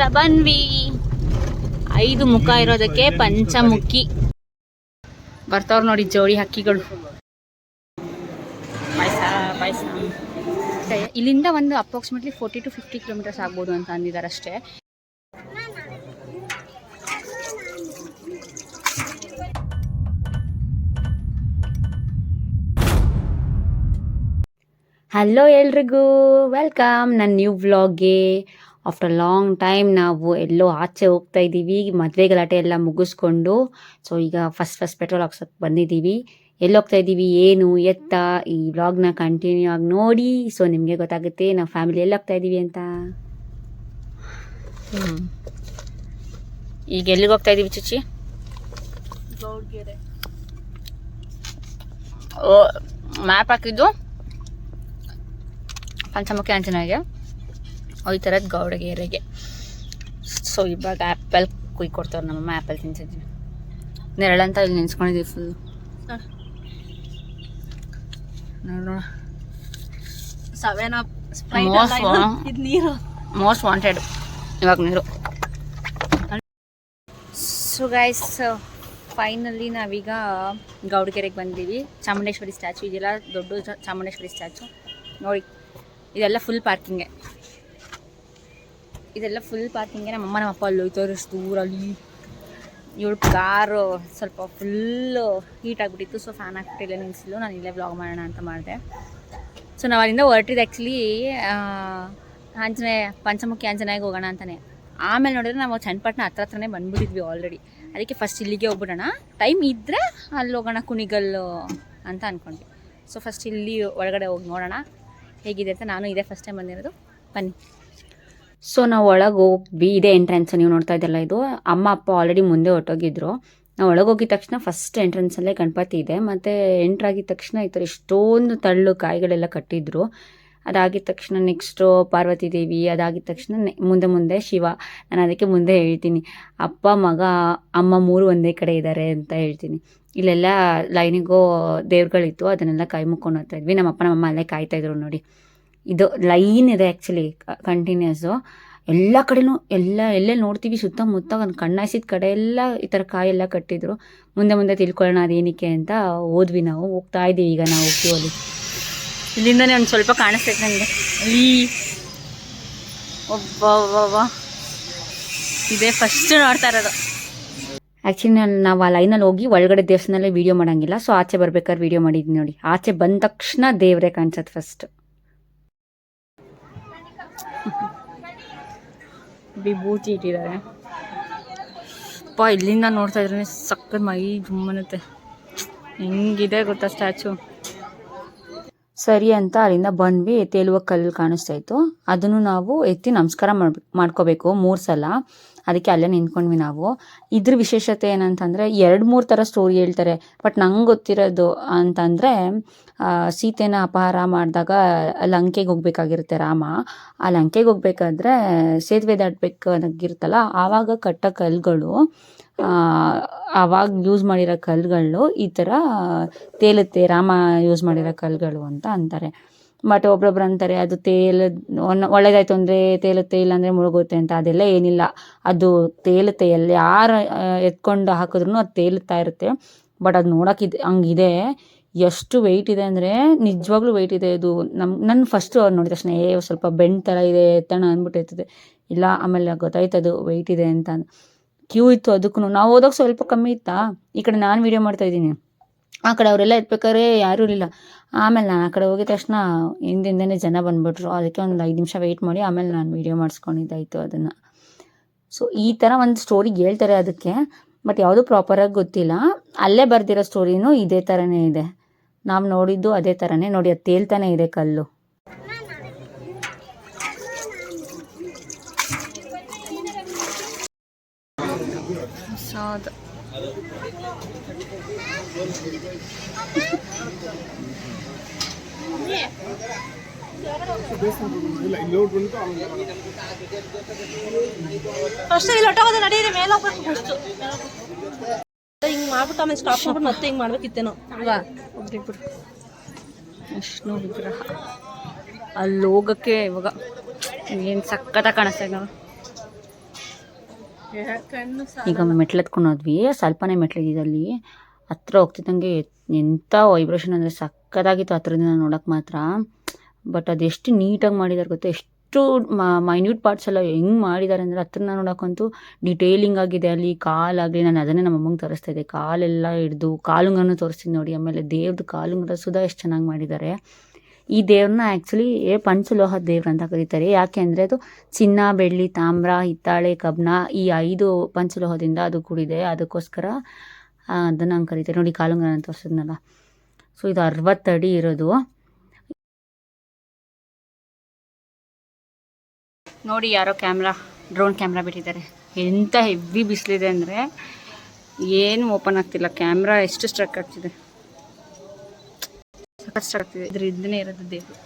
ಹತ್ರ ಬಂದ್ವಿ ಐದು ಮುಖ ಇರೋದಕ್ಕೆ ಪಂಚಮುಖಿ. ಬರ್ತಾವ್ರು ನೋಡಿ ಜೋಡಿ ಹಕ್ಕಿಗಳು. ಇಲ್ಲಿಂದ ಒಂದು approximately forty to fifty kilometres ಆಗ್ಬೋದು ಅಂತ ಅಂದಿದ್ದಾರೆ ಅಷ್ಟೇ. ಹಲೋ ಎಲ್ರಿಗೂ ವೆಲ್ಕಮ್ ನನ್ನ ನ್ಯೂ ವ್ಲಾಗ್ಗೆ ಆಫ್ಟರ್ ಲಾಂಗ್ ಟೈಮ್ ನಾವು ಎಲ್ಲೋ ಆಚೆ ಹೋಗ್ತಾ ಇದ್ದೀವಿ. ಮದುವೆ ಗಲಾಟೆ ಎಲ್ಲ ಮುಗಿಸ್ಕೊಂಡು ಸೊ ಈಗ ಫಸ್ಟ್ ಫಸ್ಟ್ ಪೆಟ್ರೋಲ್ ಹಾಕ್ಸೋಕ್ಕೆ ಬಂದಿದ್ದೀವಿ. ಎಲ್ಲಿ ಹೋಗ್ತಾ ಇದ್ದೀವಿ? ಏನು? ಎತ್ತ? ಈ ವ್ಲಾಗ್ನ ಕಂಟಿನ್ಯೂ ಆಗಿ ನೋಡಿ. ಸೊ ನಿಮಗೆ ಗೊತ್ತಾಗುತ್ತೆ ನಾವು ಫ್ಯಾಮಿಲಿ ಎಲ್ಲಿ ಹೋಗ್ತಾ ಇದ್ದೀವಿ ಅಂತ. ಈಗ ಎಲ್ಲಿಗೆ ಹೋಗ್ತಾ ಇದ್ದೀವಿ ಚುಚ್ಚಿ? ಓ ಮ್ಯಾಪ್ ಹಾಕಿದ್ದು? ಪಂಚಮುಖಿ ಆಂಜನೇಯಗೆ. ಹೋಯ್ತರದ್ ಗೌಡಗೆರೆಗೆ. ಸೊ ಇವಾಗ ಆ್ಯಪಲ್ ಕುಯ್ ಕೊಡ್ತಾರೆ ನಮ್ಮಮ್ಮ ಆ್ಯಪಲ್ ನೆರಳು ನೆರಳಂತ ಇಲ್ಲಿ ನಿನ್ಸ್ಕೊಂಡಿದ್ದೀವಿ ಫುಲ್ ನೋಡೋಣ ಸೆವೆನ್ ಅಪ್ ಇದು? ನೀರು. ಮೋಸ್ಟ್ ವಾಂಟೆಡ್ ಇವಾಗ ನೀರು. ಸೊ ಗೈಸ್ ಫೈನಲಿ ನಾವೀಗ ಗೌಡಗೆರೆಗೆ ಬಂದೀವಿ. ಚಾಮುಂಡೇಶ್ವರಿ ಸ್ಟ್ಯಾಚು ಇದೆಲ್ಲ ದೊಡ್ಡ ಚಾಮುಂಡೇಶ್ವರಿ ಸ್ಟ್ಯಾಚು ನೋಡಿ ಇದೆಲ್ಲ ಫುಲ್ ಪಾರ್ಕಿಂಗೆ ಇದೆಲ್ಲ ಫುಲ್ ಪಾರ್ಕಿಂಗೆ ನಮ್ಮಮ್ಮ ನಮ್ಮ ಅಪ್ಪ ಅಲ್ಲಿ ಹೋಯ್ತವ್ರು, ಅಷ್ಟು ಇವಳು ಕಾರು ಸ್ವಲ್ಪ ಫುಲ್ಲು ಹೀಟ್ ಆಗಿಬಿಟ್ಟಿತ್ತು ಸೊ ಫ್ಯಾನ್ ಹಾಕ್ಬಿಟ್ಟಿಲ್ಲ ನಿಲ್ಲಿಸಲು ನಾನು ಇಲ್ಲೇ ಬ್ಲಾಗ್ ಮಾಡೋಣ ಅಂತ ಮಾಡಿದೆ. ಸೊ ನಾವು ಅಲ್ಲಿಂದ ಹೊರಟಿದ್ದು ಆ್ಯಕ್ಚುಲಿ ಆಂಜನೇಯ ಪಂಚಮುಖಿ ಆಂಜನೇಯಗೆ ಹೋಗೋಣ ಅಂತಾನೆ. ಆಮೇಲೆ ನೋಡಿದ್ರೆ ನಾವು ಚನ್ನಪಟ್ಟಣ ಹತ್ರ ಹತ್ರನೇ ಬಂದ್ಬಿಟ್ಟಿದ್ವಿ ಆಲ್ರೆಡಿ ಅದಕ್ಕೆ ಫಸ್ಟ್ ಇಲ್ಲಿಗೆ ಹೋಗ್ಬಿಡೋಣ. ಟೈಮ್ ಇದ್ದರೆ ಅಲ್ಲಿ ಹೋಗೋಣ ಕುಣಿಗಲ್ಲು ಅಂತ ಅಂದ್ಕೊಂಡ್ವಿ ಸೊ ಫಸ್ಟ್ ಇಲ್ಲಿ ಒಳಗಡೆ ಹೋಗಿ ನೋಡೋಣ. ಹೇಗಿದೆ ಅಂತ ನಾನು ಇದೇ ಫಸ್ಟ್ ಟೈಮ್ ಬಂದಿರೋದು. ಬನ್ನಿ. ಸೊ ನಾವು ಒಳಗೆ ಹೋಗ್ವಿ ಇದೇ ಎಂಟ್ರೆನ್ಸ್ ನೀವು ನೋಡ್ತಾ ಇದ್ದಲ್ಲ ಇದು. ಅಮ್ಮ, ಅಪ್ಪ ಆಲ್ರೆಡಿ ಮುಂದೆ ಹೊಟ್ಟೋಗಿದ್ರು ನಾವು ಒಳಗೆ ಹೋಗಿದ ತಕ್ಷಣ ಫಸ್ಟ್ ಎಂಟ್ರೆನ್ಸಲ್ಲೇ ಗಣಪತಿ ಇದೆ. ಮತ್ತು ಎಂಟ್ರಾಗಿದ ತಕ್ಷಣ ಈ ಥರ ಎಷ್ಟೊಂದು ತಳ್ಳು ಕಾಯಿಗಳೆಲ್ಲ ಕಟ್ಟಿದ್ರು. ಅದಾಗಿದ ತಕ್ಷಣ ನೆಕ್ಸ್ಟು ಪಾರ್ವತಿ ದೇವಿ, ಅದಾಗಿದ ತಕ್ಷಣ ಮುಂದೆ ಮುಂದೆ ಶಿವ. ನಾನು ಅದಕ್ಕೆ ಮುಂದೆ ಹೇಳ್ತೀನಿ. ಅಪ್ಪ, ಮಗ, ಅಮ್ಮ ಮೂರು ಒಂದೇ ಕಡೆ ಇದ್ದಾರೆ ಅಂತ ಹೇಳ್ತೀನಿ. ಇಲ್ಲೆಲ್ಲ ಲೈನಿಗೂ ದೇವ್ರುಗಳಿತ್ತು. ಅದನ್ನೆಲ್ಲ ಕೈ ಮುಕ್ಕೊಂಡು ಹೋಗ್ತಾ ಇದ್ವಿ. ನಮ್ಮ ಅಪ್ಪ ನಮ್ಮಮ್ಮ ಅಲ್ಲೇ ಕಾಯ್ತಾ ಇದ್ರು ನೋಡಿ. ಇದು ಲೈನ್ ಇದೆ ಆ್ಯಕ್ಚುಲಿ ಕಂಟಿನ್ಯೂಸು ಎಲ್ಲ ಕಡೆನೂ ಎಲ್ಲ ಎಲ್ಲೇ ನೋಡ್ತೀವಿ ಸುತ್ತಮುತ್ತ ಒಂದು ಕಣ್ಣಾಯಿಸಿದ ಕಡೆ ಎಲ್ಲ ಈ ಥರ ಕಾಯೆಲ್ಲ ಕಟ್ಟಿದ್ರು. ಮುಂದೆ ಮುಂದೆ ತಿಳ್ಕೊಳ್ಳೋಣ ಅದೇನಕ್ಕೆ ಅಂತ ಹೋದ್ವಿ ನಾವು. ಹೋಗ್ತಾ ಇದ್ದೀವಿ ಈಗ ನಾವು ಕ್ಯೂಲಿ ಇಲ್ಲಿಂದನೇ ಒಂದು ಸ್ವಲ್ಪ ಕಾಣಿಸ್ತೈತೆ ನನಗೆ ಈ ಒಬ್ಬ ಒಬ್ಬ ಇದೇ ಫಸ್ಟ್ ನೋಡ್ತಾ ಇರೋದು. ಆ್ಯಕ್ಚುಲಿ ನಾನು ನಾವು ಆ ಲೈನಲ್ಲಿ ಹೋಗಿ ಒಳಗಡೆ ದೇವಸ್ಥಾನಲ್ಲೇ ವೀಡಿಯೋ ಮಾಡೋಂಗಿಲ್ಲ. ಸೊ ಆಚೆ ಬರ್ಬೇಕಾದ್ರೆ ವೀಡಿಯೋ ಮಾಡಿದ್ವಿ ನೋಡಿ. ಆಚೆ ಬಂದ ತಕ್ಷಣ ದೇವರೇ ಕಾಣಿಸೋದು ಫಸ್ಟ್ ವಿಭೂತಿ ಇಟ್ಟಿದ್ದಾರೆ. ಅಪ್ಪ ಇಲ್ಲಿಂದ ನೋಡ್ತಾ ಇದ್ರೆ ಸಕ್ಕತ್ ಮೈ ಜುಮ್ಮನತ್ತೆ ಹೆಂಗಿದೆ ಗೊತ್ತಾ ಸ್ಟ್ಯಾಚು ಸರಿ ಅಂತ ಅಲ್ಲಿಂದ ಬಂದ್ವಿ ತೇಲುವ ಕಲ್ಲು ಕಾಣಿಸ್ತಾ ಇತ್ತು. ಅದನ್ನು ನಾವು ಎತ್ತಿ ನಮಸ್ಕಾರ ಮಾಡ್, ಮಾಡ್ಕೋಬೇಕು ಮೂರು ಸಲ. ಅದಕ್ಕೆ ಅಲ್ಲೇ ನಿಂತ್ಕೊಂಡ್ವಿ ನಾವು. ಇದ್ರ ವಿಶೇಷತೆ ಏನಂತಂದರೆ, ಎರಡು ಮೂರು ಥರ ಸ್ಟೋರಿ ಹೇಳ್ತಾರೆ. ಬಟ್ ನಂಗೆ ಗೊತ್ತಿರೋದು ಅಂತಂದರೆ ಸೀತೆನ ಅಪಹಾರ ಮಾಡಿದಾಗ ಲಂಕೆಗೆ ಹೋಗ್ಬೇಕಾಗಿರುತ್ತೆ ರಾಮ. ಆ ಲಂಕೆಗೆ ಹೋಗ್ಬೇಕಾದ್ರೆ ಸೇತುವೆ ದಾಟ್ಬೇಕಾಗಿರುತ್ತಲ್ಲ ಆವಾಗ ಕಟ್ಟ ಕಲ್ಲುಗಳು ಆವಾಗ ಯೂಸ್ ಮಾಡಿರೋ ಕಲ್ಲುಗಳು ಈ ಥರ ತೇಲುತ್ತೆ, ರಾಮ ಯೂಸ್ ಮಾಡಿರೋ ಕಲ್ಲುಗಳು ಅಂತ ಅಂತಾರೆ. ಬಟ್ ಒಬ್ಬೊಬ್ರು ಅಂತಾರೆ, ಅದು ತೇಲ ಒಳ್ಳೇದಾಯ್ತು ಅಂದರೆ ತೇಲುತ್ತೆ, ಇಲ್ಲಾಂದರೆ ಮುಳುಗುತ್ತೆ ಅಂತ. ಅದೆಲ್ಲ ಏನಿಲ್ಲ. ಅದು ತೇಲುತ್ತೆ, ಎಲ್ಲಿ ಯಾರು ಎತ್ಕೊಂಡು ಹಾಕಿದ್ರು ಅದು ತೇಲುತ್ತಾ ಇರುತ್ತೆ. ಬಟ್ ಅದು ನೋಡೋಕೆ ಇದು, ಹಂಗಿದೆ. ಎಷ್ಟು ವೆಯ್ಟ್ ಇದೆ ಅಂದರೆ, ನಿಜವಾಗ್ಲೂ ವೆಯ್ಟ್ ಇದೆ ಇದು. ನಮ್ಮ ನನ್ನ ಫಸ್ಟು ನೋಡಿದ ತಕ್ಷಣ, ಏ, ಸ್ವಲ್ಪ ಬೆಂಡ್ ಥರ ಇದೆ, ಎತ್ತಣ ಅಂದ್ಬಿಟ್ಟು ಇರ್ತದೆ ಇಲ್ಲ, ಆಮೇಲೆ ಗೊತ್ತಾಯ್ತು ಅದು ವೆಯ್ಟ್ ಇದೆ ಅಂತ. ಕ್ಯೂ ಇತ್ತು ಅದಕ್ಕೂ ನಾವು ಹೋದಾಗ ಸ್ವಲ್ಪ ಕಮ್ಮಿ ಇತ್ತಾ? ಈ ಕಡೆ ನಾನು ವೀಡಿಯೋ ಮಾಡ್ತಾ ಇದ್ದೀನಿ. ಆ ಕಡೆ ಅವರೆಲ್ಲ ಇರ್ಬೇಕಾದ್ರೆ ಯಾರೂ ಇರಲಿಲ್ಲ. ಆಮೇಲೆ ನಾನು ಆ ಕಡೆ ಹೋಗಿದ ತಕ್ಷಣ ಹಿಂದಿಂದನೇ ಜನ ಬಂದ್ಬಿಟ್ರು. ಅದಕ್ಕೆ ಒಂದು ಐದು ನಿಮಿಷ ವೆಯ್ಟ್ ಮಾಡಿ ಆಮೇಲೆ ನಾನು ವೀಡಿಯೋ ಮಾಡಿಸ್ಕೊಂಡಿದ್ದಾಯಿತು ಅದನ್ನು. ಸೊ ಈ ಥರ ಒಂದು ಸ್ಟೋರಿ ಹೇಳ್ತಾರೆ ಅದಕ್ಕೆ. ಬಟ್ ಯಾವುದೂ ಪ್ರಾಪರಾಗಿ ಗೊತ್ತಿಲ್ಲ. ಅಲ್ಲೇ ಬರ್ದಿರೋ ಸ್ಟೋರಿನೂ ಇದೇ ಥರನೇ ಇದೆ. ನಾವು ನೋಡಿದ್ದು ಅದೇ ಥರನೇ ನೋಡಿ, ಅದು ತೇಲ್ತಾನೆ ಇದೆ ಕಲ್ಲು. ಹೌದು. ಫಸ್ಟ್ ಹಿಂಗ್ ಮಾಡ್ಬಿಟ್ಟು ಆಮೇಲೆ ಸ್ಟಾಪ್ ಮಾಡ್ಬಿಟ್ಟು ಮತ್ತೆ ಹಿಂಗ್ ಮಾಡ್ಬೇಕಿತ್ತೇನೋ ಅಲ್ವಾ ಒಬ್ರಿಬ್ರು. ವಿಷ್ಣು ವಿಗ್ರಹ ಅಲ್ಲಿ ಹೋಗಕ್ಕೆ ಇವಾಗ. ಏನು ಸಕ್ಕತ್ತ ಕಾಣಿಸ್ತಾ ಇದೆ ನಾವು ಕಣ್ಣು ಈಗ ಮೆಟ್ಲು ಹೋದ್ವಿ. ಸ್ವಲ್ಪನೇ ಮೆಟ್ಲಿದೆ ಅಲ್ಲಿ ಹತ್ರ ಹೋಗ್ತಿದ್ದಂಗೆ ಎಂಥ ವೈಬ್ರೇಷನ್ ಅಂದರೆ ಸಕ್ಕತ್ತಾಗಿತ್ತು ಹತ್ರದಿಂದ ನೋಡೋಕೆ ಮಾತ್ರ. ಬಟ್ ಅದೆಷ್ಟು ನೀಟಾಗಿ ಮಾಡಿದ್ದಾರೆ ಗೊತ್ತಾ? ಎಷ್ಟು ಮೈನ್ಯೂಟ್ ಪಾರ್ಟ್ಸ್ ಎಲ್ಲ ಹೆಂಗೆ ಮಾಡಿದ್ದಾರೆ ಅಂದರೆ ಹತ್ರನ ನೋಡೋಕ್ಕಂತೂ ಡಿಟೇಲಿಂಗ್ ಆಗಿದೆ ಅಲ್ಲಿ ಕಾಲಾಗಲಿ ನಾನು ಅದನ್ನೇ ನಮ್ಮ ಅಮ್ಮಂಗೆ ತೋರಿಸ್ತಾ ಇದ್ದೆ. ಕಾಲೆಲ್ಲ ಹಿಡ್ದು ಕಾಲುಂಗನೂ ತೋರಿಸ್ತೀನಿ ನೋಡಿ. ಆಮೇಲೆ ದೇವ್ರದ್ದು ಕಾಲುಂಗರ ಸುಧಾ ಎಷ್ಟು ಚೆನ್ನಾಗಿ ಮಾಡಿದ್ದಾರೆ ಈ ದೇವ್ರನ್ನ ಆ್ಯಕ್ಚುಲಿ ಪಂಚಲೋಹ ದೇವ್ರ ಅಂತ ಕರೀತಾರೆ. ಯಾಕೆ ಅಂದರೆ ಅದು ಚಿನ್ನ, ಬೆಳ್ಳಿ, ತಾಮ್ರ, ಹಿತ್ತಾಳೆ ಕಬ್ಣ ಈ ಐದು ಪಂಚಲೋಹದಿಂದ ಅದು ಕೂಡಿದೆ. ಅದಕ್ಕೋಸ್ಕರ ಅದನ್ನು ಹಂಗೆ ಕರೀತಾರೆ. ನೋಡಿ ಕಾಲುಂಗರ ಅಂತ ತೋರಿಸಿದ್ನಲ್ಲ. ಸೊ ಇದು ಅರವತ್ತಡಿ ಇರೋದು. ನೋಡಿ, ಯಾರೋ ಕ್ಯಾಮ್ರಾ ಡ್ರೋನ್ ಕ್ಯಾಮ್ರಾ ಬಿಟ್ಟಿದ್ದಾರೆ. ಎಂಥ ಹೆವಿ ಬಿಸಿಲಿದೆ ಅಂದರೆ, ಏನು ಓಪನ್ ಆಗ್ತಿಲ್ಲ. ಕ್ಯಾಮ್ರಾ ಎಷ್ಟು ಸ್ಟ್ರಕ್ ಆಗ್ತಿದೆ. ಸ್ಟ್ರಕ್ ಆಗ್ತಿದೆ ಇದ್ರ ಇರೋದು ದೇವರು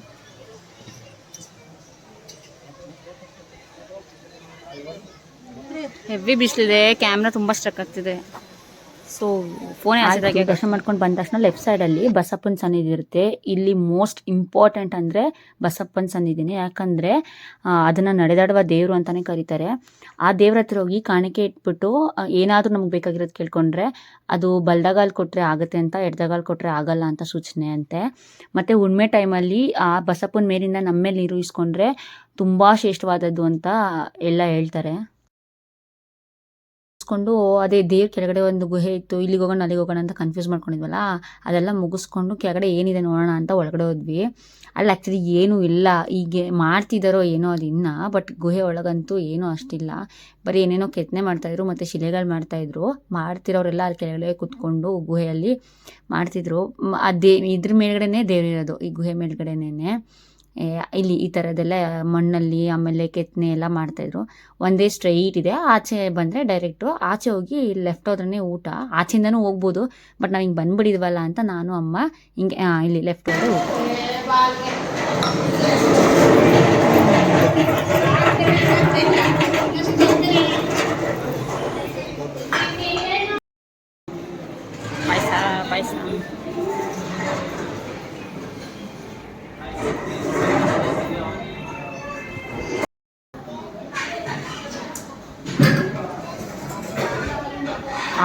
ಹೆವಿ ಬಿಸಿಲಿದೆ ಕ್ಯಾಮ್ರಾ ತುಂಬಾ ಸ್ಟ್ರಕ್ ಆಗ್ತಿದೆ. ಸೊ ಫೋನ್ ದರ್ಶನ ಮಾಡ್ಕೊಂಡು ಬಂದ ತಕ್ಷಣ ಲೆಫ್ಟ್ ಸೈಡಲ್ಲಿ ಬಸಪ್ಪನ ಸನ್ನಿಧಿ ಇರುತ್ತೆ ಇಲ್ಲಿ ಮೋಸ್ಟ್ ಇಂಪಾರ್ಟೆಂಟ್ ಅಂದರೆ ಬಸಪ್ಪನ ಸನ್ನಿಧಿನೇ. ಯಾಕಂದರೆ ಅದನ್ನು ನಡೆದಾಡುವ ದೇವರು ಅಂತಲೇ ಕರೀತಾರೆ. ಆ ದೇವ್ರ ಹತ್ರ ಹೋಗಿ ಕಾಣಿಕೆ ಇಟ್ಬಿಟ್ಟು ಏನಾದರೂ ನಮ್ಗೆ ಬೇಕಾಗಿರೋದು ಕೇಳ್ಕೊಂಡ್ರೆ ಅದು ಬಲ್ದಗಾಲ್ ಕೊಟ್ಟರೆ ಆಗುತ್ತೆ ಅಂತ ಎಡ್ದಗಾಲ್ ಕೊಟ್ಟರೆ ಆಗಲ್ಲ ಅಂತ ಸೂಚನೆ ಅಂತೆ. ಮತ್ತು ಹುಣ್ಮೆ ಟೈಮಲ್ಲಿ ಆ ಬಸಪ್ಪನ ಮೇಲಿಂದ ನಮ್ಮ ಮೇಲೆ ನೀರು ಇಸ್ಕೊಂಡ್ರೆ ತುಂಬ ಶ್ರೇಷ್ಠವಾದದ್ದು ಅಂತ ಎಲ್ಲ ಹೇಳ್ತಾರೆ. ಮುಗಿಸ್ಕೊಂಡು, ಅದೇ ದೇವ್ರ ಕೆಳಗಡೆ ಒಂದು ಗುಹೆ ಇತ್ತು, ಇಲ್ಲಿಗೆ ಹೋಗೋಣ, ಅಲ್ಲಿಗೆ ಹೋಗೋಣ ಅಂತ ಕನ್ಫ್ಯೂಸ್ ಮಾಡ್ಕೊಂಡಿದ್ವಲ್ಲ, ಅದೆಲ್ಲ ಮುಗಿಸ್ಕೊಂಡು ಕೆಳಗಡೆ ಏನಿದೆ ನೋಡೋಣ ಅಂತ ಒಳಗಡೆ ಹೋದ್ವಿ. ಅಲ್ಲಿ ಆ್ಯಕ್ಚುಲಿ ಏನೂ ಇಲ್ಲ ಈಗ ಮಾಡ್ತಿದ್ದಾರೋ ಏನೋ ಅದು ಇನ್ನ ಬಟ್ ಗುಹೆ ಒಳಗಂತೂ ಏನೂ ಅಷ್ಟಿಲ್ಲ. ಬರೀ ಏನೇನೋ ಕೆತ್ತನೆ ಮಾಡ್ತಾಯಿದ್ರು ಮತ್ತು ಶಿಲೆಗಳು ಮಾಡ್ತಾಯಿದ್ರು ಮಾಡ್ತಿರೋರೆಲ್ಲ ಅಲ್ಲಿ ಕೆಳಗಡೆ ಕುತ್ಕೊಂಡು ಗುಹೆಯಲ್ಲಿ ಮಾಡ್ತಿದ್ರು. ಅದೇ ಇದ್ರ ಮೇಲ್ಗಡೆನೇ ದೇವರಿರೋದು ಈ ಗುಹೆ ಮೇಲ್ಗಡೆನೇ ಇಲ್ಲಿ ಈ ಥರದ್ದೆಲ್ಲ ಮಣ್ಣಲ್ಲಿ, ಆಮೇಲೆ ಕೆತ್ತನೆ ಎಲ್ಲ ಮಾಡ್ತಾಯಿದ್ರು ಒಂದೇ ಸ್ಟ್ರೈಟ್ ಇದೆ. ಆಚೆ ಬಂದರೆ ಡೈರೆಕ್ಟು ಆಚೆ ಹೋಗಿ ಲೆಫ್ಟ್ ಹೋದ್ರೇ ಊಟ. ಆಚೆಯಿಂದನೂ ಹೋಗ್ಬೋದು ಬಟ್ ನಾವು ಹಿಂಗೆ ಬಂದ್ಬಿಡಿದ್ವಲ್ಲ ಅಂತ ನಾನು, ಅಮ್ಮ ಹಿಂಗೆ ಇಲ್ಲಿ ಲೆಫ್ಟ್ ಹೋದ್ರೆ ಊಟ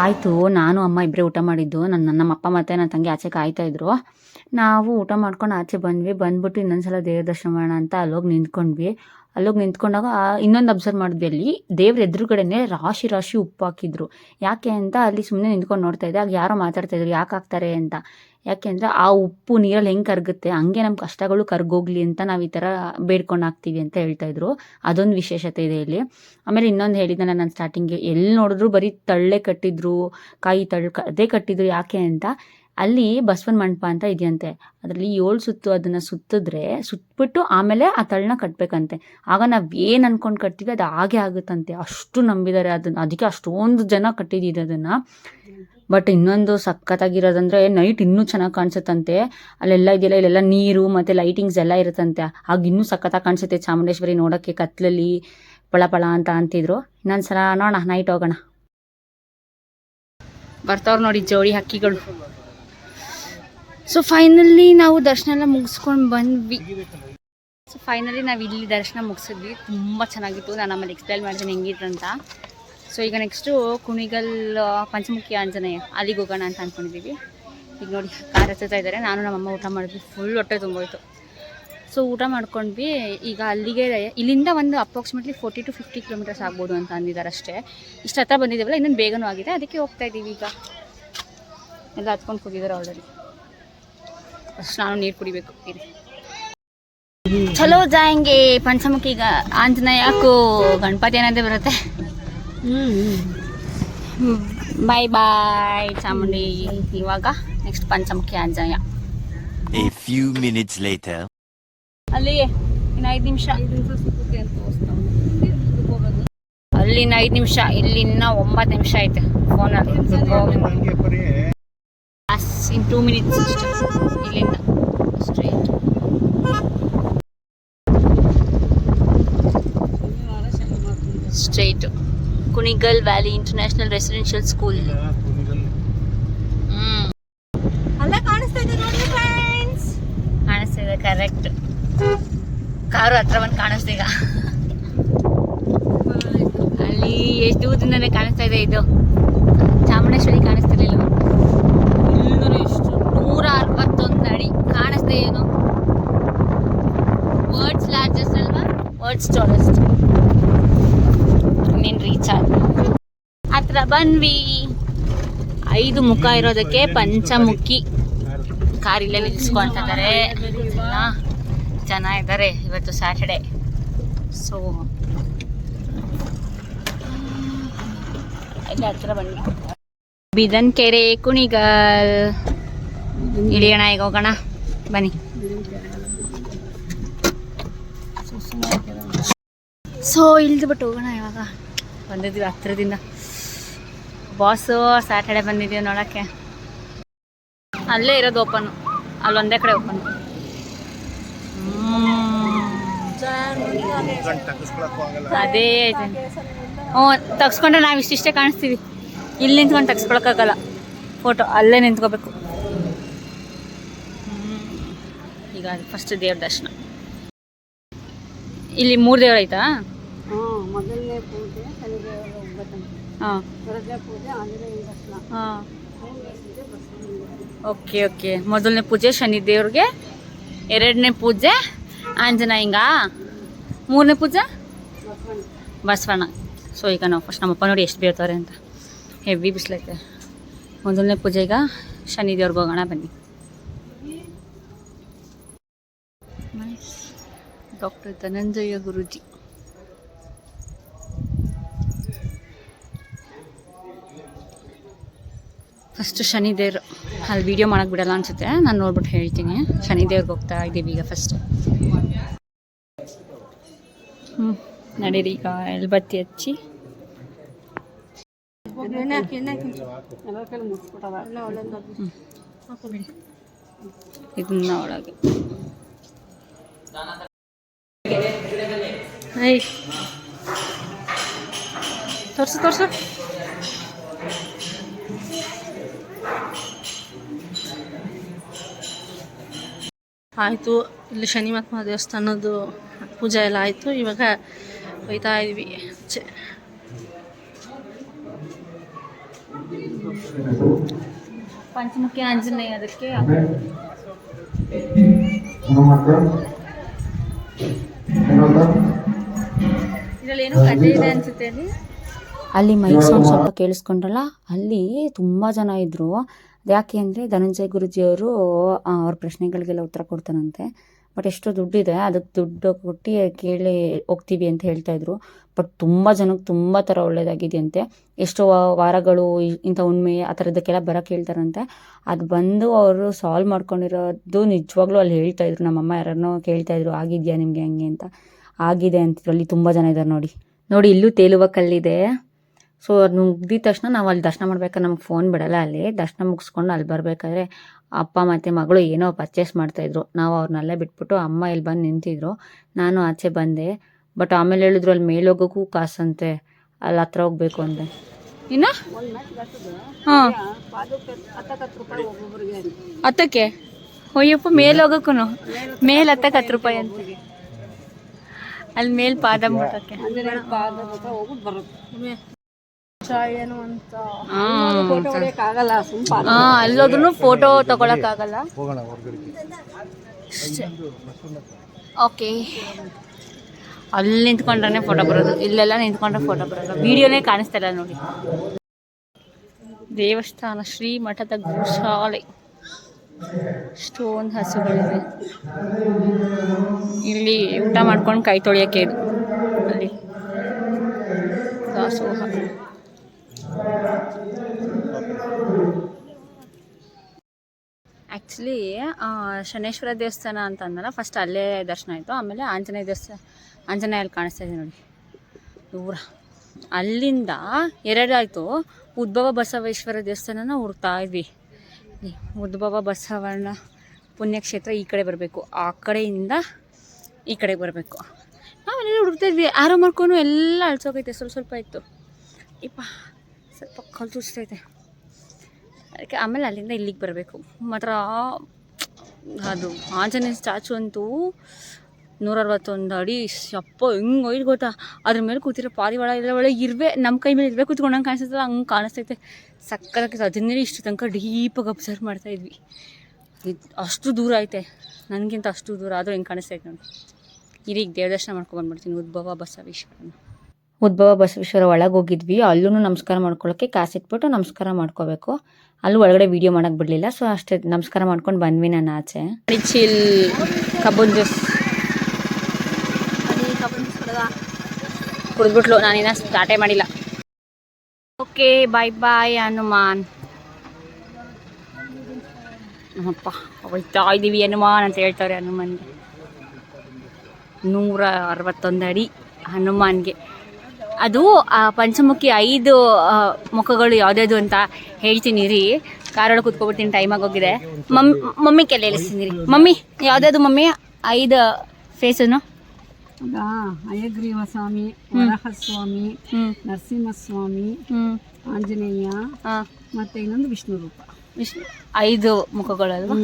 ಆಯಿತು, ನಾನು ಅಮ್ಮ ಇಬ್ಬರೇ ಊಟ ಮಾಡಿದ್ದು. ನನ್ನ ನಮ್ಮ ಅಪ್ಪ ಮತ್ತು ನನ್ನ ತಂಗಿ ಆಚೆ ಕಾಯ್ತಾ ಇದ್ರು. ನಾವು ಊಟ ಮಾಡ್ಕೊಂಡು ಆಚೆ ಬಂದ್ವಿ. ಬಂದ್ಬಿಟ್ಟು ಇನ್ನೊಂದ್ಸಲ ದೇವ್ರ ದರ್ಶನ ಮಾಡೋಣ ಅಂತ ಅಲ್ಲೋಗಿ ನಿಂತ್ಕೊಂಡ್ವಿ. ಅಲ್ಲೋಗಿ ನಿಂತ್ಕೊಂಡಾಗ ಇನ್ನೊಂದು ಅಬ್ಸರ್ವ್ ಮಾಡಿದ್ವಿ ಅಲ್ಲಿ, ದೇವ್ರ ಎದುರುಗಡೆನೆ ರಾಶಿ ರಾಶಿ ಉಪ್ಪು ಹಾಕಿದ್ರು. ಯಾಕೆ ಅಂತ ಅಲ್ಲಿ ಸುಮ್ಮನೆ ನಿಂತ್ಕೊಂಡು ನೋಡ್ತಾ ಇದ್ದೆ, ಆಗ ಯಾರೋ ಮಾತಾಡ್ತಾ ಇದ್ರು, ಯಾಕೆ ಹಾಕ್ತಾರೆ ಅಂತ. ಯಾಕೆಂದರೆ ಆ ಉಪ್ಪು ನೀರಲ್ಲಿ ಹೆಂಗೆ ಕರಗುತ್ತೆ, ಹಂಗೆ ನಮ್ಮ ಕಷ್ಟಗಳು ಕರ್ಗೋಗ್ಲಿ ಅಂತ ನಾವು ಈ ಥರ ಬೇಡ್ಕೊಂಡು ಹಾಕ್ತೀವಿ ಅಂತ ಹೇಳ್ತಾ ಇದ್ರು. ಅದೊಂದು ವಿಶೇಷತೆ ಇದೆ ಇಲ್ಲಿ. ಆಮೇಲೆ ಇನ್ನೊಂದು ಹೇಳಿದ್ದೆ ನಾನು ಸ್ಟಾರ್ಟಿಂಗ್ಗೆ ಎಲ್ಲಿ ನೋಡಿದ್ರು ಬರೀ ತಳ್ಳೆ ಕಟ್ಟಿದ್ರು ಕಾಯಿ ತಳ್ಳು ಅದೇ ಕಟ್ಟಿದ್ರು ಯಾಕೆ ಅಂತ ಅಲ್ಲಿ ಬಸವನ ಮಂಟಪ ಅಂತ ಇದೆಯಂತೆ. ಅದರಲ್ಲಿ ಏಳು ಸುತ್ತು ಅದನ್ನು ಸುತ್ತಿದ್ರೆ ಸುತ್ತಬಿಟ್ಟು ಆಮೇಲೆ ಆ ತಳ್ಳನ ಕಟ್ಟಬೇಕಂತೆ ಆಗ ನಾವು ಏನ್ ಅನ್ಕೊಂಡ್ ಕಟ್ತೀವಿ ಅದು ಹಾಗೆ ಆಗುತ್ತಂತೆ. ಅಷ್ಟು ನಂಬಿದ್ದಾರೆ ಅದನ್ನು ಅದಕ್ಕೆ ಅಷ್ಟೊಂದು ಜನ ಕಟ್ಟಿದಿದೆ ಅದನ್ನು. ಬಟ್ ಇನ್ನೊಂದು ಸಖತ್ತಾಗಿರೋದಂದ್ರೆ ನೈಟ್ ಇನ್ನೂ ಚೆನ್ನಾಗಿ ಕಾಣಿಸುತ್ತಂತೆ. ಅಲ್ಲೆಲ್ಲ ಇದೆಯಲ್ಲ, ಇಲ್ಲೆಲ್ಲ ನೀರು ಮತ್ತು ಲೈಟಿಂಗ್ಸ್ ಎಲ್ಲ ಇರುತ್ತಂತೆ. ಆಗ ಇನ್ನೂ ಸಖತ್ತಾಗಿ ಕಾಣಿಸುತ್ತೆ ಚಾಮುಂಡೇಶ್ವರಿ ನೋಡೋಕ್ಕೆ ಕತ್ಲಲ್ಲಿ ಪಳ ಪಳ ಅಂತ ಅಂತಿದ್ರು. ಇನ್ನೊಂದ್ಸಲ ನೋಡೋಣ ನೈಟ್ ಹೋಗೋಣ. ಬರ್ತಾವ್ರು ನೋಡಿ ಜೋಡಿ ಹಕ್ಕಿಗಳು. ಸೊ ಫೈನಲಿ ನಾವು ದರ್ಶನ ಎಲ್ಲ ಮುಗಿಸ್ಕೊಂಡು ಬಂದ್ವಿ. ಸೊ ಫೈನಲಿ ನಾವು ಇಲ್ಲಿ ದರ್ಶನ ಮುಗಿಸಿದ್ವಿ. ತುಂಬ ಚೆನ್ನಾಗಿತ್ತು. ನಾನು ಆಮೇಲೆ ಎಕ್ಸ್ಪ್ಲೈನ್ ಮಾಡ್ತೀನಿ ಹೆಂಗಿದ್ರು ಅಂತ. ಸೊ ಈಗ ನೆಕ್ಸ್ಟು ಕುಣಿಗಲ್ ಪಂಚಮುಖಿ ಆಂಜನೇಯ ಅಲ್ಲಿಗೆ ಹೋಗೋಣ ಅಂತ ಅಂದ್ಕೊಂಡಿದ್ದೀವಿ ಈಗ ನೋಡಿ, ಕಾರ್ ಹತ್ತುತ್ತಾ ಇದ್ದಾರೆ ನಾನು ನಮ್ಮಮ್ಮ ಊಟ ಮಾಡಿದ್ವಿ. ಫುಲ್ ಹೊಟ್ಟೆ ತುಂಬೋಯ್ತು. ಸೊ ಊಟ ಮಾಡ್ಕೊಂಡ್ವಿ. ಈಗ ಅಲ್ಲಿಗೆ ಇಲ್ಲಿಂದ ಒಂದು approximately forty to fifty kilometres ಆಗ್ಬೋದು ಅಂತ ಅಂದಿದ್ದಾರೆ ಅಷ್ಟೇ. ಇಷ್ಟು ಹತ್ರ ಬಂದಿದ್ದೀವಲ್ಲ, ಇನ್ನೊಂದು ಬೇಗನೂ ಆಗಿದೆ. ಅದಕ್ಕೆ ಹೋಗ್ತಾ ಇದ್ದೀವಿ ಈಗ. ಎಲ್ಲ ಹತ್ಕೊಂಡು ಕೂಗಿದ್ದಾರೆ ಆಲ್ರೆಡಿ ಫಸ್ಟ್ ನಾನು ನೀರು ಕುಡಿಬೇಕು. ಚಲೋ ಜಾಯಂಗೆ ಪಂಚಮುಖಿ ಗ- ಆಂಜನೇಯಕ್ಕೂ ಗಣಪತಿ ಅನ್ನೋದೇ ಬರುತ್ತೆ. Bye bye Chamundi. ಇವಾಗ next Panchamukhi Anjaneya. A few minutes later. ಅಲ್ಲಿ ಇನ್ನು ಐದು ನಿಮಿಷ. ಅಲ್ಲಿ ಇನ್ನು ಐದು ನಿಮಿಷ. ಇಲ್ಲಿ ಇನ್ನ ಒಂಬತ್ತು ನಿಮಿಷ ಐತೆ ಫೋನಲ್ಲಿ ಇನ್ ಟೂ ಮಿನಿಟ್ಸ್ ಅಷ್ಟೇ ಇಲ್ಲಿಂದ straight straight Kunigal valley international residential school hmm ಅಲ್ಲೇ ಕಾಣಿಸ್ತಾ ಇದೆ ನೋಡಿ ಕಾಣಿಸ್ತಿದೆ ಕರೆಕ್ಟ್ ಕಾರು ಹತ್ರ ಬಂದು ಕಾಣಿಸ್ತೀಗ ಅಲ್ಲಿ ಎಷ್ಟು ದೂರದಿಂದನೇ ಕಾಣಿಸ್ತಾ ಇದೆ ಇದು? ಚಾಮುಂಡೇಶ್ವರಿ ಕಾಣಿಸ್ತಿರ್ಲಿಲ್ಲ. ಇಲ್ಲೂ ಇಷ್ಟು ನೂರ ಅರವತ್ತೊಂದು ಅಡಿ ಕಾಣಿಸ್ದೆ ಏನು? ವರ್ಡ್ಸ್ ಲಾರ್ಜೆಸ್ಟ್ ಅಲ್ವಾ? ವರ್ಡ್ಸ್ ಟಾಲೆಸ್ಟ್ ಇನ್ನೇನು ರೀಚ್ ಆದ ಹತ್ರ ಬನ್ವಿ. ಐದು ಮುಖ ಇರೋದಕ್ಕೆ ಪಂಚಮುಖಿ. ಕಾರ್ ಇಲ್ಲೇ ನಿಲ್ಸ್ಕೊಂತಿದ್ದಾರೆ ಎಲ್ಲ ಜನ ಇದ್ದಾರೆ ಇವತ್ತು ಸ್ಯಾಟರ್ಡೆ ಸೊ ಎಲ್ಲ ಹತ್ರ ಬನ್ನಿ. ಬಿದನ್ ಕೆರೆ ಕುಣಿಗಲ್. ಇಳಿಯೋಣ ಈಗ ಹೋಗೋಣ. ಬನ್ನಿ. ಸೊ ಇಲ್ದು ಬಿಟ್ಟು ಹೋಗೋಣ ಇವಾಗ. ಬಂದಿದ್ವಿ ಹತ್ರದಿಂದ. ಬಾಸು ಸ್ಯಾಟರ್ಡೆ ಬಂದಿದ್ದೀವಿ ನೋಡೋಕ್ಕೆ. ಅಲ್ಲೇ ಇರೋದು ಓಪನ್ ಅಲ್ಲೊಂದೇ ಕಡೆ ಓಪನ್ ಅದೇ. ಹ್ಞೂ ತಗ್ಸ್ಕೊಂಡ್ರೆ ನಾವು ಇಷ್ಟಿಷ್ಟೇ ಕಾಣಿಸ್ತೀವಿ. ಇಲ್ಲಿ ನಿಂತ್ಕೊಂಡು ತೆಗ್ಸ್ಕೊಳಕ್ಕಾಗಲ್ಲ. ಫೋಟೋ ಅಲ್ಲೇ ನಿಂತ್ಕೋಬೇಕು. ಈಗ ಫಸ್ಟ್ ದೇವ್ರ ದರ್ಶನ. ಇಲ್ಲಿ ಮೂರು ದೇವ್ರ ಐತಾ? ಮೊದಲನೇ ಪೂಜೆ ಹಾಂ. Okay okay. ಮೊದಲನೇ ಪೂಜೆ ಶನಿ ದೇವ್ರಿಗೆ ಎರಡನೇ ಪೂಜೆ ಆಂಜನೇಯಂಗ. ಮೂರನೇ ಪೂಜೆ? ಬಸವಣ್ಣ. ಸೊ ಈಗ ನಾವು ಫಸ್ಟ್ ನಮ್ಮಪ್ಪ ನೋಡಿ ಎಷ್ಟು ಬೀಳ್ತಾರೆ ಅಂತ. ಹೆವಿ ಬಿಸಿಲೈತೆ ಮೊದಲನೇ ಪೂಜೆ ಈಗ ಶನಿ ದೇವ್ರಿಗೆ ಹೋಗೋಣ ಬನ್ನಿ. ಡಾಕ್ಟರ್ ಧನಂಜಯ ಗುರುಜಿ. ಫಸ್ಟ್ ಶನಿದೇವರು, ಅಲ್ಲಿ ವಿಡಿಯೋ ಮಾಡಕ್ಕೆ ಬಿಡಲ್ಲ ಅನ್ಸುತ್ತೆ. ನಾನು ನೋಡ್ಬಿಟ್ಟು ಹೇಳ್ತೀನಿ. ಶನಿದೇವ್ರಿಗೆ ಹೋಗ್ತಾ ಇದ್ದೀವಿ ಈಗ ಫಸ್ಟ್ ಹ್ಞೂ ನಡೀರಿ ಈಗ, ಎಲ್ಬತ್ತಿ ಹಚ್ಚಿ ಇದನ್ನ ಒಳಗೆ ಐ ತೋರ್ಸು ತೋರ್ಸು ಆಯಿತು, ಇಲ್ಲಿ ಶನಿ ಮಹಾತ್ಮ ದೇವಸ್ಥಾನದ್ದು ಪೂಜೆ ಎಲ್ಲ ಆಯಿತು. ಇವಾಗ ಹೋಯ್ತಾ ಇದ್ವಿ. ಆಚೆ ಪಂಚಮುಖಿ ಆಂಜನೇಯ ಅದಕ್ಕೆ. ಅಲ್ಲಿ? ಮೈಕ್ ಸೌಂಡ್ ಸ್ವಲ್ಪ ಕೇಳಿಸ್ಕೊಂಡ್ರಲ್ಲ, ಅಲ್ಲಿ ತುಂಬ ಜನ ಇದ್ರು. ಯಾಕೆ ಅಂದರೆ ಧನಂಜಯ ಗುರುಜಿಯವರು ಅವ್ರ ಪ್ರಶ್ನೆಗಳಿಗೆಲ್ಲ ಉತ್ತರ ಕೊಡ್ತಾರಂತೆ ಬಟ್ ಎಷ್ಟು ದುಡ್ಡಿದೆ ಅದಕ್ಕೆ ದುಡ್ಡು ಕೊಟ್ಟು ಕೇಳಿ ಹೋಗ್ತೀವಿ ಅಂತ ಹೇಳ್ತಾ ಇದ್ರು. ಬಟ್ ತುಂಬ ಜನಕ್ಕೆ ತುಂಬ ಥರ ಒಳ್ಳೇದಾಗಿದೆಯಂತೆ. ಎಷ್ಟೋ ವಾರಗಳು ಇಂಥ ಉಣ್ಮೆ ಆ ಥರದಕ್ಕೆಲ್ಲ ಬರೋಕ್ಕೆ ಹೇಳ್ತಾರಂತೆ ಅದು ಬಂದು ಅವರು ಸಾಲ್ವ್ ಮಾಡ್ಕೊಂಡಿರೋದು ನಿಜವಾಗ್ಲೂ ಅಲ್ಲಿ ಹೇಳ್ತಾ ಇದ್ರು. ನಮ್ಮಮ್ಮ ಯಾರನ್ನೋ ಕೇಳ್ತಾಯಿದ್ರು ಆಗಿದೆಯಾ ನಿಮಗೆ ಹಂಗೆ ಅಂತ? ಆಗಿದೆ ಅಂತಿದ್ರು ಅಲ್ಲಿ ತುಂಬ ಜನ ಇದ್ದಾರೆ ನೋಡಿ. ನೋಡಿ ಇಲ್ಲೂ ತೇಲುವ ಕಲ್ಲಿದೆ. ಸೊ ಅದು ಮುಗ್ದಿದ ತಕ್ಷಣ ನಾವು ಅಲ್ಲಿ ದರ್ಶನ ಮಾಡ್ಬೇಕಾದ್ರೆ ನಮ್ಗೆ ಫೋನ್ ಬಿಡಲ್ಲ ಅಲ್ಲಿ. ದರ್ಶನ ಮುಗಿಸ್ಕೊಂಡು ಅಲ್ಲಿ ಬರಬೇಕಾದ್ರೆ ಅಪ್ಪ, ಮತ್ತು ಮಗಳು ಏನೋ ಪರ್ಚೇಸ್ ಮಾಡ್ತಾಯಿದ್ರು ನಾವು ಅವ್ರನ್ನೆಲ್ಲ ಬಿಟ್ಬಿಟ್ಟು ಅಮ್ಮ ಇಲ್ಲಿ ಬಂದು ನಿಂತಿದ್ರು. ನಾನು ಆಚೆ ಬಂದೆ. ಬಟ್ ಆಮೇಲೆ ಹೇಳಿದ್ರು ಅಲ್ಲಿ ಮೇಲೋಗೋಕ್ಕೂ ಕಾಸಂತೆ. ಅಲ್ಲಿ ಹತ್ರ ಹೋಗ್ಬೇಕು ಅಂದೆ. ಇನ್ನು? ಹಾಂ. ಹತ್ತಕ್ಕೆ? ಅಯ್ಯಪ್ಪ ಮೇಲೆ ಹೋಗೋಕ್ಕೂ ಮೇಲೆ ಹತ್ತಕ್ಕೆ ಹತ್ತು ರೂಪಾಯಿ ಅಂತ. ಅಲ್ಲಿ ಮೇಲೆ ಪಾದ ಮುಟ್ಟಕ್ಕೆ ಅಲ್ಲೋದ್ರು ಫೋಟೋ ತಗೊಳಕ್ ಆಗಲ್ಲ ಓಕೆ ಅಲ್ಲಿ ನಿಂತ್ಕೊಂಡ್ರೆ ಫೋಟೋ ಬರೋದು. ಇಲ್ಲೆಲ್ಲ ನಿಂತ್ಕೊಂಡ್ರೆ ಫೋಟೋ ಬರೋದು. ವಿಡಿಯೋನೇ ಕಾಣಿಸ್ತಾ ಇಲ್ಲ ನೋಡಿ. ದೇವಸ್ಥಾನ ಶ್ರೀ ಮಠದ ಗೋಶಾಲೆ. ಸ್ಟೋನ್ ಹಸುಗಳಿವೆ. ಇಲ್ಲಿ ಊಟ ಮಾಡ್ಕೊಂಡು ಕೈ ತೊಳೆಯೋಕ್ಕೆ ಇದು. ಅಲ್ಲಿ. ದಾಸೋಹ. ಆ್ಯಕ್ಚುಲಿ ಶನೇಶ್ವರ ದೇವಸ್ಥಾನ ಅಂತ ಫಸ್ಟ್ ಅಲ್ಲೇ ದರ್ಶನ ಆಯಿತು. ಆಮೇಲೆ ಆಂಜನೇಯ ದೇವಸ್ಥಾನ ಆಂಜನೇಯ ಅಲ್ಲಿ ಕಾಣಿಸ್ತಾ ಇದೆ ನೋಡಿ. ದೂರ. ಅಲ್ಲಿಂದ ಎರಡಾಯಿತು ಉದ್ಭವ ಬಸವೇಶ್ವರ ದೇವಸ್ಥಾನನ ಹುಡ್ತಾ ಇದ್ವಿ. ಉದ್ಭವ ಬಸವಣ್ಣ ಪುಣ್ಯಕ್ಷೇತ್ರ ಈ ಕಡೆ ಬರಬೇಕು. ಆ ಕಡೆಯಿಂದ ಈ ಕಡೆಗೆ ಬರಬೇಕು. ನಾವೆಲ್ಲ ಹುಡುಕ್ತಾ ಇದ್ವಿ. ಆರೋ ಮಾಡ್ಕೊಂಡು ಎಲ್ಲ ಅಳ್ಸೋಗೈತೆ. ಸ್ವಲ್ಪ ಸ್ವಲ್ಪ ಇತ್ತು ಇಪ್ಪ, ಸ್ವಲ್ಪ ಕಲ್ ತುಸ್ತೈತೆ ಅದಕ್ಕೆ ಆಮೇಲೆ ಅಲ್ಲಿಂದ ಇಲ್ಲಿಗೆ ಬರಬೇಕು. ಮಾತ್ರ ಅದು ಆಂಜನೇಯ ಸ್ಟ್ಯಾಚು ಅಂತೂ ನೂರ ಅರವತ್ತೊಂದು ಅಡಿ. ಸಪ್ಪ ಹೆಂಗೆ ಒಯ್ದು ಗೊತ್ತಾ? ಅದ್ರ ಮೇಲೆ ಕೂತಿರೋ ಪಾರಿವಾಳ ಇದ್ರ ಒಳಗೆ ಇರ್ವೆ ನಮ್ಮ ಕೈ ಮೇಲೆ ಇರ್ಬೇಕು ಕೂತ್ಕೊಂಡಂಗೆ ಕಾಣಿಸ್ತಲ್ಲ ಹಂಗೆ ಕಾಣಿಸ್ತೈತೆ. ಸಕ್ಕರಕ್ಕೆ ಅದನ್ನೇ ಇಷ್ಟು ತನಕ ಡೀಪಾಗಿ ಅಬ್ಸರ್ವ್ ಮಾಡ್ತಾ ಇದ್ವಿ. ಅಷ್ಟು ದೂರ ಐತೆ. ನನಗಿಂತ ಅಷ್ಟು ದೂರ, ಆದರೂ ಹೆಂಗೆ ಕಾಣಿಸ್ತೈತೆ ನೋಡಿ. ಈಗ ದೇವದರ್ಶನ ಮಾಡ್ಕೊಂಡ್ಬಂದ್ಬಿಡ್ತೀನಿ ಉದ್ಭವ ಬಸವೇಶ್ವರನ. ಉದ್ಭವ ಬಸವೇಶ್ವರ ಒಳಗೆ ಹೋಗಿದ್ವಿ. ಅಲ್ಲೂ ನಮಸ್ಕಾರ ಮಾಡ್ಕೊಳ್ಳೋಕ್ಕೆ ಕಾಸಿಟ್ಬಿಟ್ಟು ನಮಸ್ಕಾರ ಮಾಡ್ಕೋಬೇಕು. ಅಲ್ಲೂ ಒಳಗಡೆ ವೀಡಿಯೋ ಮಾಡೋಕ್ಕೆ ಬಿಡಲಿಲ್ಲ ಸೊ ಅಷ್ಟೇ ನಮಸ್ಕಾರ ಮಾಡ್ಕೊಂಡು ಬಂದ್ವಿ ನಾನು ಆಚೆ. ಚಿಲ್ ಕಬ್ಬನ್ ಜ್ಯೂಸ್ ಕುಡಿದ್ಬಿಟ್ಲು, ನಾನಿನ್ನ ಸ್ಟಾರ್ಟೇ ಮಾಡಿಲ್ಲ. Okay bye bye Hanuman. ಅಪ್ಪ ಹೋಯ್ತಾ ಇದ್ದೀವಿ ಹನುಮಾನ್ ಅಂತ ಹೇಳ್ತಾರೆ ಹನುಮಾನ್ಗೆ. ನೂರ ಅರವತ್ತೊಂದು ಅಡಿ ಹನುಮಾನ್ಗೆ. ಅದು, ಆ, ಪಂಚಮುಖಿ ಐದು ಮುಖಗಳು ಯಾವುದ್ಯಾವುದು ಅಂತ ಹೇಳ್ತೀನಿ ರೀ. ಕಾರೊಳಗೆ ಕೂತ್ಕೊಬಿಡ್ತೀನಿ ಟೈಮ್ ಆಗೋಗಿದೆ ಮಮ್ಮಿ ಕೆಲ ಹೇಳಿಸ್ತೀನಿ ರೀ ಮಮ್ಮಿ, ಯಾವುದ್ಯಾವುದು ಮಮ್ಮಿ? ಐದು ಫೇಸನ್ನು ಹಯಗ್ರೀವ ಸ್ವಾಮಿ ವರಹಸ್ವಾಮಿ ಸ್ವಾಮಿ ನರಸಿಂಹಸ್ವಾಮಿ ಆಂಜನೇಯ ಮತ್ತೆ ಇನ್ನೊಂದು ವಿಷ್ಣು ರೂಪ. ವಿಷ್ಣು. ಐದು ಮುಖಗಳಲ್ವಾ.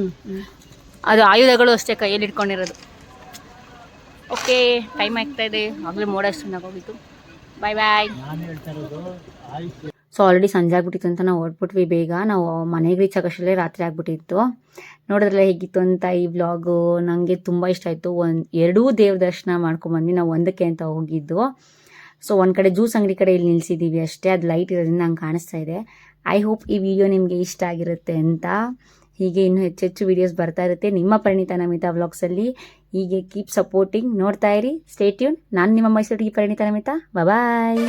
ಅದು ಆಯುಧಗಳು ಅಷ್ಟೇ ಕೈಯಲ್ಲಿ ಇಟ್ಕೊಂಡಿರೋದು. ಓಕೆ ಟೈಮ್ ಆಗ್ತಾ ಇದೆ. ಆಗಲೇ ಮೋಡ ಅಷ್ಟು ಹೋಗಿತ್ತು. ಬಾಯ್ ಬಾಯ್ ಸೊ ಆಲ್ರೆಡಿ ಸಂಜೆ ಆಗ್ಬಿಟ್ಟಿತ್ತು ಅಂತ ನಾವು ಹೊರಟ್ಬಿಟ್ವಿ ಬೇಗ. ನಾವು ಮನೆಗೆ ರೀಚ್ ಆಗೋಷ್ಟರಲ್ಲೇ ರಾತ್ರಿ ಆಗ್ಬಿಟ್ಟಿತ್ತು. ನೋಡಿದ್ರಲ್ಲ ಹೇಗಿತ್ತು ಅಂತ ಈ ವ್ಲಾಗು ನನಗೆ ತುಂಬ ಇಷ್ಟ ಆಯಿತು. ಒಂದು, ಎರಡೂ ದೇವ್ರ ದರ್ಶನ ಮಾಡ್ಕೊಂಬಂದ್ವಿ ನಾವು ಒಂದಕ್ಕೆ ಅಂತ ಹೋಗಿದ್ದು. ಸೊ ಒಂದು ಕಡೆ ಜ್ಯೂಸ್ ಅಂಗಡಿ ಕಡೆ ಇಲ್ಲಿ ನಿಲ್ಲಿಸಿದ್ದೀವಿ ಅಷ್ಟೇ. ಅದು ಲೈಟ್ ಇರೋದ್ರಿಂದ ನಂಗೆ ಕಾಣಿಸ್ತಾ ಇದೆ. ಐ ಹೋಪ್ ಈ ವಿಡಿಯೋ ನಿಮಗೆ ಇಷ್ಟ ಆಗಿರುತ್ತೆ ಅಂತ. ಹೀಗೆ ಇನ್ನೂ ಹೆಚ್ಚೆಚ್ಚು ವೀಡಿಯೋಸ್ ಬರ್ತಾ ಇರುತ್ತೆ. ನಿಮ್ಮ ಪರಿಣಿತ ನಮಿತಾ ವ್ಲಾಗ್ಸಲ್ಲಿ ಹೀಗೆ ಕೀಪ್ ಸಪೋರ್ಟಿಂಗ್ ನೋಡ್ತಾ ಇರಿ. ಸ್ಟೇಟ್ಯೂನ್ ನಾನು ನಿಮ್ಮ ಮೈಸೂರಿಗೆ ಪರಿಣಿತ ನಮಿತಾ. ಬಾಯ್